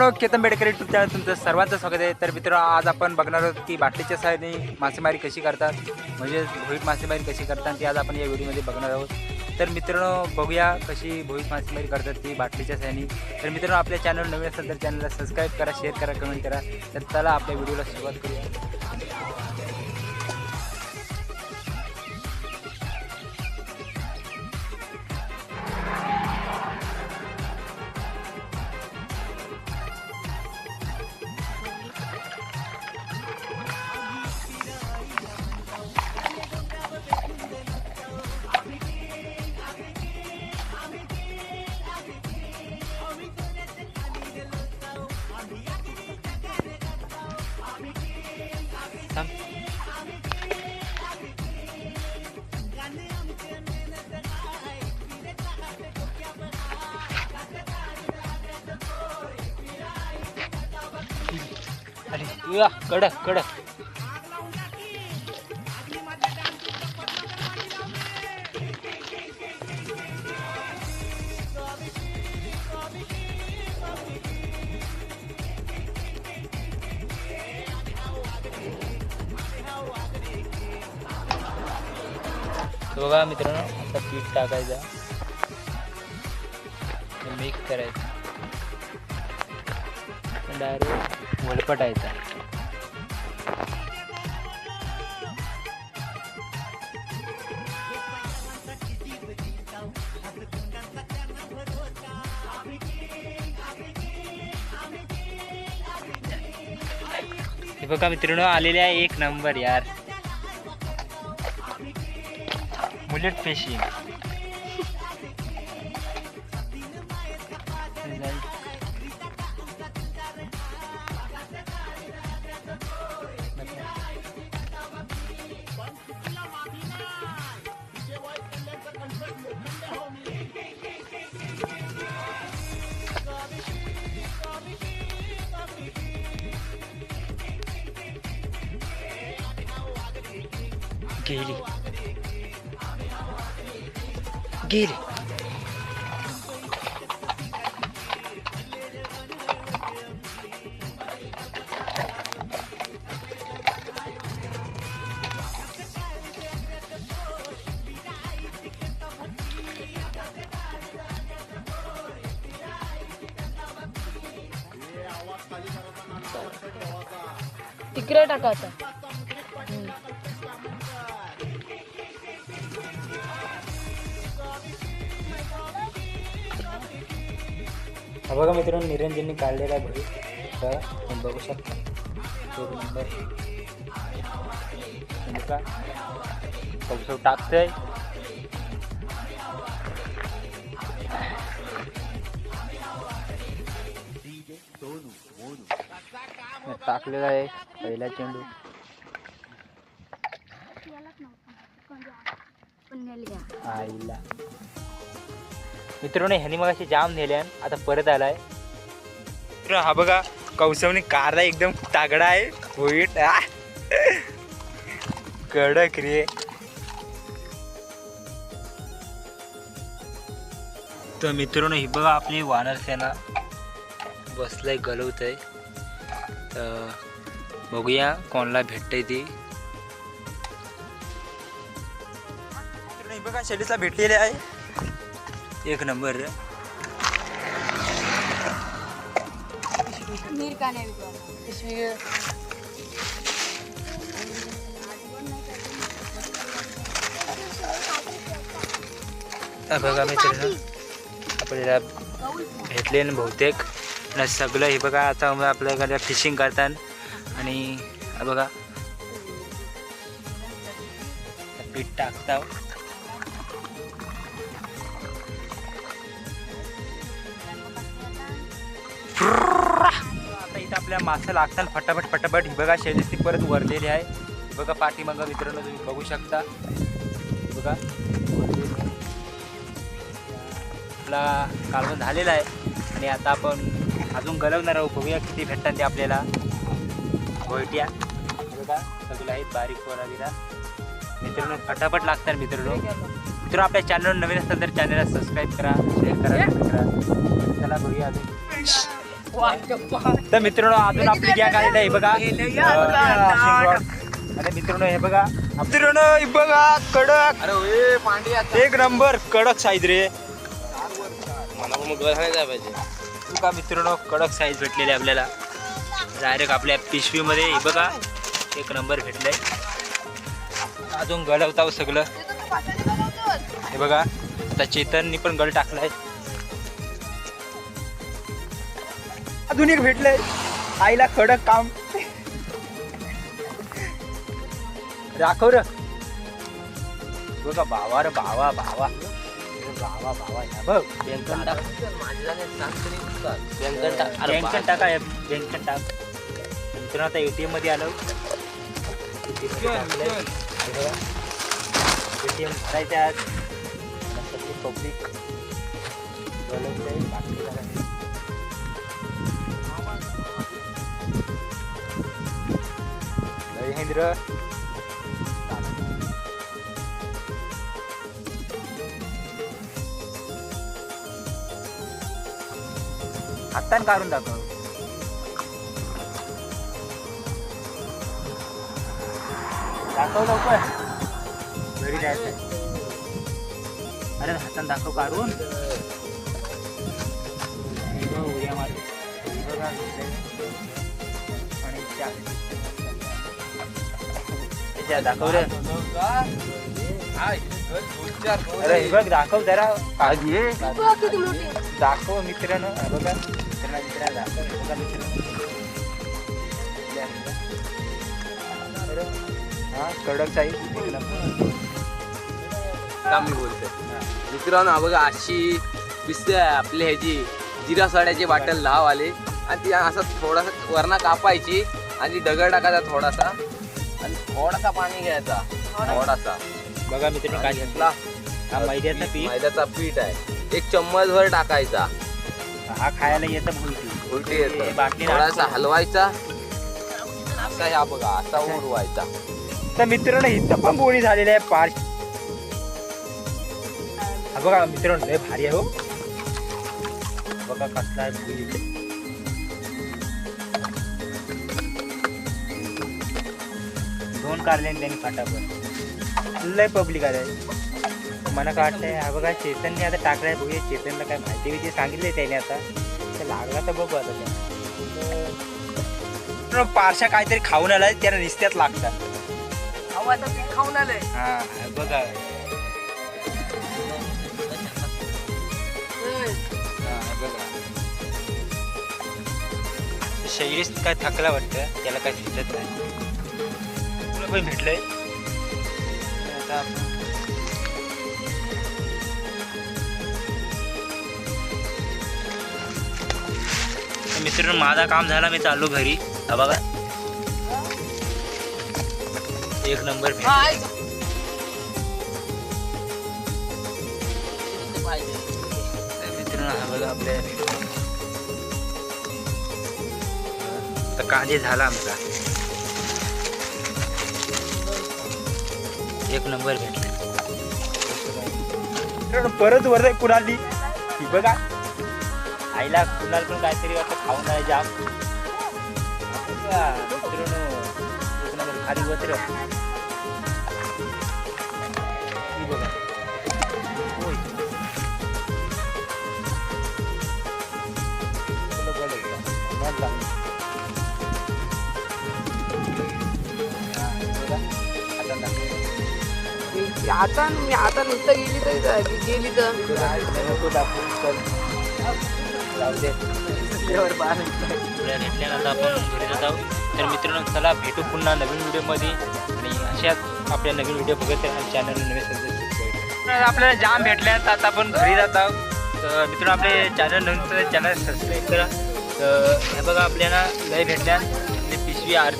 मित्रांनो Ketan Bedkar YouTube channel तुमचं सर्वांचं स्वागत आहे. तर मित्रांनो आज आपण बघणार आहोत की बाटलीच्या सहाय्याने मासेमारी कशी करतात म्हणजे भोईत मासेमारी कशी करतात ती आज आपण या व्हिडिओमध्ये बघणार आहोत. तर मित्रांनो बघूया कशी भोईत मासेमारी करतात ती बाटलीच्या सहाय्याने. तर मित्रांनो आपल्या चॅनल नवीन असेल तर चॅनलला सबस्क्राईब करा शेअर करा कमेंट करा. तर चला आपल्या व्हिडिओला सुरुवात करूया. या, कडक कडक. बघा मित्रांनो आता पीठ टाकायचं. मिक्स करायचं. डायरेक्ट वलपटायचा बघा मित्रांनो आलेले आहे एक नंबर यार. Bullet fishing. गेली. गेली. तिकडे टाकायचं हा बघा मित्रांनो निरंजनने काढलेला आहे भरी बघा. तुम्ही बघू शकता. एक नंबर का कौसव टाकतंय. टाकलेला आहे पहिला चेंडू. आईला. मित्रांनो ह्यानी मग अशी जाम नेल्यान आता परत आलाय. तर हा बघा कौसवनी कारला एकदम तागडा आहे होईट कडक रे. तर मित्रांनो ही बघा आपली वानर सेना बसलंय गलवत आहे तर बघूया कोणाला भेटतंय ती. बघा शैलीसला भेटलेले आहे. एक नंबर. रे नीर का नाही पिशवी बघा मित्रांनो आपल्याला भेटले ना बहुतेक. सगळं हे बघा आता आपल्याकडे फिशिंग करतात आणि बघा पीठ टाकता आता इथं आपल्या मासे लागतात फटाफट फटाफट. ही बघा शैलीची परत वरलेली आहे. बघा पाठीमागं मित्रांनो तुम्ही बघू शकता. बघा आपला कालवण झालेला आहे. आणि आता आपण अजून गलवणार आहोत बघूया किती भेटतात ते आपल्याला. गोयट्या. बघा सगळं आहेत बारीक पोरा मित्रांनो फटाफट लागतात मित्रांनो. मित्रांनो आपल्या चॅनल नवीन असेल तर चॅनलला सबस्क्राईब करा शेअर करा करा. चला बघूया अजून. तर मित्रांनो अजून आपली गॅग आलेली आहे बघा. अं, आणि मित्रांनो हे बघा. मित्रांनो हे बघा कडक. अरे पांडी एक नंबर कडक साईज रे. पाहिजे. बघा मित्रांनो कडक साईज भेटलेली आहे आपल्याला? डायरेक्ट आपल्या पिशवीमध्ये हे बघा. एक नंबर भेटलंय. अजून गळवताव सगळं. हे बघा आता चेतननी पण गळ टाकलाय. अजून एक भेटलंय. आईला कडक काम. दाखव र. बघा भावा रे भावा भावा. अरे भावा भावा या बघ. बँकन टाक. बँकन टाका. या बँकन टाक. मित्रांनो आता एटीएममध्ये आलो. एटीएम भरायचे आज पब्लिक. महेंद्र. हातान काढून दाखव. दाखव लवकर. घरी जायचं अरे हातान दाखव काढून. उद्या मार. आणि त्या- दाखव रे अरे हे बघ दाखव जरा आज ये दाखव मित्रांनो हा बघा मित्रांना मित्रांना दाखव हे बघा हा कडक साईज मी बोलतोय मित्रांनो बघा अशी दिसते आपली ह्याची जिरा सोड्याची बाटल दहा वाले आणि ती असं थोडासा वरणा कापायची आणि दगड टाकायचा थोडासा आणि थोडासा पाणी घ्यायचा. थोडासा. बघा मित्रांनो काय घेतला. हा मैद्याचा पीठ. मैद्याचा पीठ आहे. एक चम्मचभर टाकायचा. हा खायला येतं भुलटी उलटी हे येतं बाटली थोडासा हलवायचा. असा ह्या बघा असा उडवायचा तर मित्रांनो इथं पण बोणी झालेली आहे पार हा बघा मित्रांनो लय भारी आहे हो. बघा कसला आहे. दोन काढले त्यांनी फाटापण लय पब्लिक आलाय. मला काय वाटतंय? हा बघा चेतनने आता टाकलाय बघूया. चेतनला काय माहिती बिहिती सांगितलंय त्याने आता. तर लागला तर बघू आता त्या पारशा काहीतरी खाऊन आलाय त्याला निस्त्यात लागतात. खाऊन आले हा बघा. हा, बघा. शैलीस काय थकला वाटतं? त्याला काय सुचत नाही. आपण- तर मित्रांनो माझा काम झाला मी चाललो घरी. हा बघा. एक नंबर मित्रांनो हा बघा आपल्या कांदे झाला आमचा. एक नंबर भेटला परत वर कुणाली? ही बघा. आईला कुणाला पण काहीतरी असं खाऊन आहे जाम. मित्रांनो एक नंबर खाली वत्र आता मी आता नुसतं गेली तरी चालेल. गेली तर. जाऊ तर मित्रांनो चला भेटू पुन्हा नवीन व्हिडिओमध्ये. आणि अशाच आपल्या नवीन व्हिडिओ बघत चॅनल नवीन सबस्क्राईब आपल्याला जाम भेटल्यात आता आपण घरी जात आहोत. तर मित्रांनो आपले चॅनल नवीन चॅनल सबस्क्राईब करा. तर हे बघा आपल्याला लय भेटल्या आपली पिशवी आर